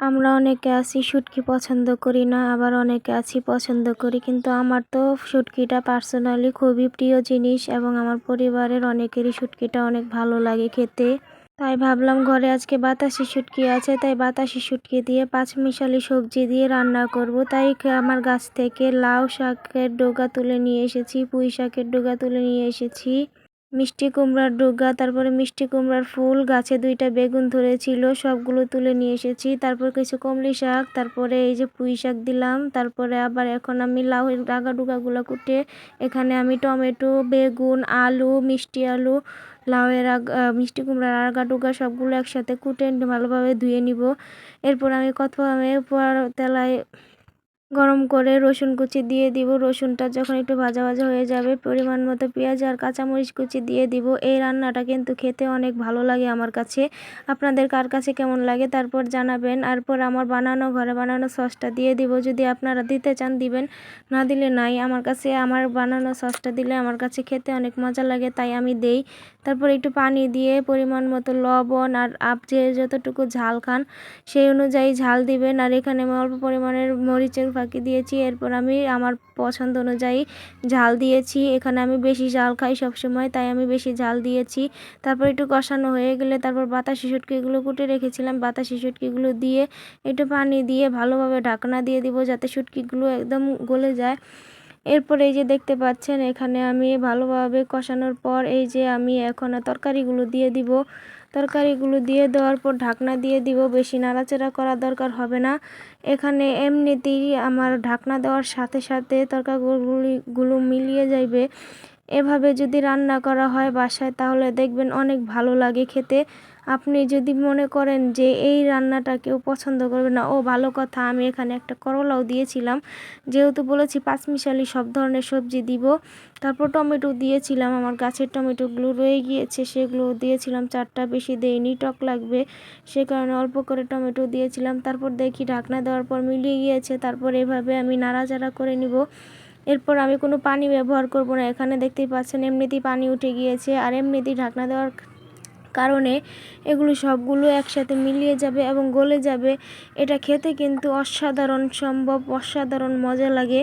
আমরা অনেকে আছি শুটকি পছন্দ করি না, আবার অনেকে আছি পছন্দ করি, কিন্তু আমার তো শুটকিটা পার্সোনালি খুবই প্রিয় জিনিস এবং আমার পরিবারের অনেকেরই শুটকিটা অনেক ভালো লাগে খেতে। তাই ভাবলাম ঘরে আজকে বাতাসি শুটকি আছে, তাই বাতাসি শুটকি দিয়ে পাঁচমিশালি সবজি দিয়ে রান্না করব। তাই আমার গাছ থেকে লাউ শাকের ডোগা তুলে নিয়ে এসেছি, পুঁই শাকের ডোগা তুলে নিয়ে এসেছি। মিষ্টি কুমড়ার ডোগা, তারপরে মিষ্টি কুমড়ার ফুল, গাছে দুইটা বেগুন ধরেছিল, সবগুলো তুলে নিয়ে এসেছি। তারপর কিছু কমলি শাক, তারপরে এই যে পুঁই শাক দিলাম, তারপরে আবার এখন আমি লাউ ডাগা ডুগাগুলো কুটে, এখানে আমি টমেটো, বেগুন, আলু, মিষ্টি আলু, লাউয়ের মিষ্টি কুমড়ার আগা ডুগা সবগুলো একসাথে কুটে, ভালোভাবে ধুয়ে নিব। এরপর আমি কত আমি তেলায় গরম করে রসুন কুচি দিয়ে দিব। রসুনটা যখন একটু ভাজা ভাজা হয়ে যাবে, পরিমাণ মতো পেঁয়াজ আর কাঁচামরিচ কুচি দিয়ে দিব। এই রান্নাটা কিন্তু খেতে অনেক ভালো লাগে আমার কাছে। আপনাদের কার কাছে কেমন লাগে তারপর জানাবেন। এরপর আমার বানানো, ঘরে বানানো সসটা দিয়ে দিব। যদি আপনারা দিতে চান, দিবেন। না দিলে নাই। আমার কাছে, আমার বানানো সসটা দিলে আমার কাছে খেতে অনেক মজা লাগে, তাই আমি দেই। তারপর একটু পানি দিয়ে পরিমাণ মতো লবণ আর আপ যে যতটুকু ঝাল খান, সেই অনুযায়ী ঝাল দিবেন। আর এখানে আমি অল্প পরিমাণের মরিচের ফাঁকি দিয়েছি। এরপর আমি আমার পছন্দ অনুযায়ী ঝাল দিয়েছি। এখানে আমি বেশি ঝাল খাই সবসময়, তাই আমি বেশি ঝাল দিয়েছি। তারপর একটু কষানো হয়ে গেলে তারপর বাতাসি শুটকিগুলো কুটে রেখেছিলাম। বাতাসি শুটকিগুলো দিয়ে একটু পানি দিয়ে ভালোভাবে ঢাকনা দিয়ে দিব যাতে শুটকিগুলো একদম গলে যায়। এরপর এই যে দেখতে পাচ্ছেন, এখানে আমি ভালোভাবে কষানোর পর এই যে আমি এখন তরকারিগুলো দিয়ে দিব। তরকারিগুলো দিয়ে দেওয়ার পর ঢাকনা দিয়ে দিব, বেশি নাড়াচাড়া করা দরকার হবে না। এখানে এমনিতেই আমার ঢাকনা দেওয়ার সাথে সাথে তরকারিগুলিগুলো মিলিয়ে যাইবে। এভাবে যদি রান্না করা হয় বাসায়, তাহলে দেখবেন অনেক ভালো লাগে খেতে। আপনি যদি মনে করেন যে এই রান্নাটা কেউ পছন্দ করবে না, ও ভালো কথা, আমি এখানে একটা করলাও দিয়েছিলাম। যেহেতু বলেছি পাঁচমিশালি সব ধরনের সবজি দিব, তারপর টমেটো দিয়েছিলাম, আমার গাছের টমেটোগুলো রয়ে গিয়েছে সেগুলো দিয়েছিলাম, চারটা বেশি দেয়নি টক লাগবে, সে কারণে অল্প করে টমেটো দিয়েছিলাম। তারপর দেখি ঢাকনা দেওয়ার পর মিলিয়ে গিয়েছে, তারপর এভাবে আমি নাড়াচাড়া করে নিব। এরপর আমি কোনো পানি ব্যবহার করব না, এখানে দেখতেই পাচ্ছেন এমনিতেই পানি উঠে গিয়েছে, আর এমনিতেই ঢাকনা দেওয়ার কারণে এগুলো সবগুলো একসাথে মিলিয়ে যাবে এবং গলে যাবে। এটা খেতে কিন্তু অসাধারণ, সম্ভব অসাধারণ মজা লাগে।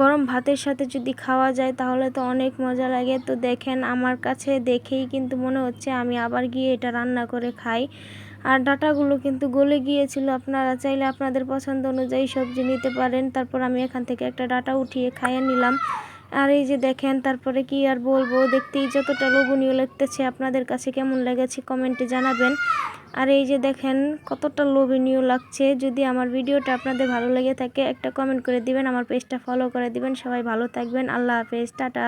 গরম ভাতের সাথে যদি খাওয়া যায় তাহলে তো অনেক মজা লাগে। তো দেখেন আমার কাছে দেখেই কিন্তু মনে হচ্ছে আমি আবার গিয়ে এটা রান্না করে খাই। আর ডাটাগুলো কিন্তু গলে গিয়েছিল। আপনারা চাইলে আপনাদের পছন্দ অনুযায়ী সবজি নিতে পারেন। তারপর আমি এখান থেকে একটা ডাটা উঠিয়ে খাইয়ে নিলাম। আর এই যে দেখেন, তারপরে কি আর বলব? দেখতেই যতটা লোভনীয় লাগতেছে। আপনাদের কাছে কেমন লেগেছে কমেন্টে জানাবেন। আর এই যে দেখেন, কতটা লোভনীয় লাগছে। যদি আমার ভিডিওটা আপনাদের ভালো লেগে থাকে, একটা কমেন্ট করে দিবেন, আমার পেজটা ফলো করে দিবেন। সবাই ভালো থাকবেন। আল্লাহ হাফেজ। টাটা।